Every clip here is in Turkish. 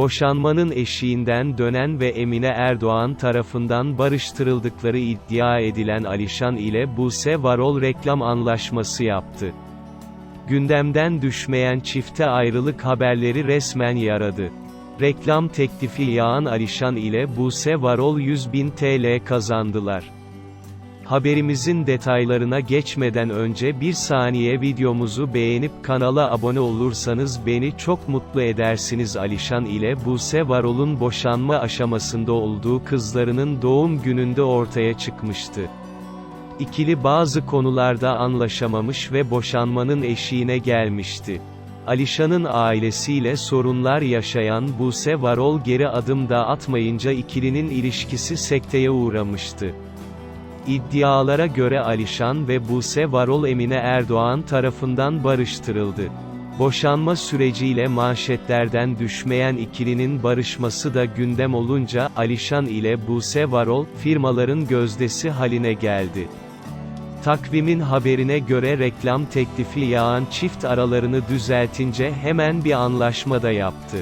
boşanmanın eşiğinden dönen ve Emine Erdoğan tarafından barıştırıldıkları iddia edilen Alişan ile Buse Varol reklam anlaşması yaptı. Gündemden düşmeyen çifte ayrılık haberleri resmen yaradı. Reklam teklifi yağan Alişan ile Buse Varol 100 bin TL kazandılar. Haberimizin detaylarına geçmeden önce bir saniye videomuzu beğenip kanala abone olursanız beni çok mutlu edersiniz Alişan ile Buse Varol'un boşanma aşamasında olduğu kızlarının doğum gününde ortaya çıkmıştı. İkili bazı konularda anlaşamamış ve boşanmanın eşiğine gelmişti. Alişan'ın ailesiyle sorunlar yaşayan Buse Varol geri adım da atmayınca ikilinin ilişkisi sekteye uğramıştı. İddialara göre Alişan ve Buse Varol Emine Erdoğan tarafından barıştırıldı. Boşanma süreciyle manşetlerden düşmeyen ikilinin barışması da gündem olunca, Alişan ile Buse Varol, firmaların gözdesi haline geldi. Takvimin haberine göre reklam teklifi yağan çift aralarını düzeltince hemen bir anlaşma da yaptı.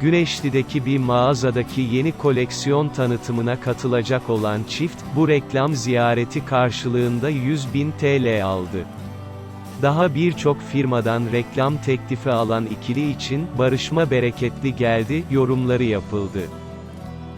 Güneşli'deki bir mağazadaki yeni koleksiyon tanıtımına katılacak olan çift, bu reklam ziyareti karşılığında 100 bin TL aldı. Daha birçok firmadan reklam teklifi alan ikili için, barışma bereketli geldi, yorumları yapıldı.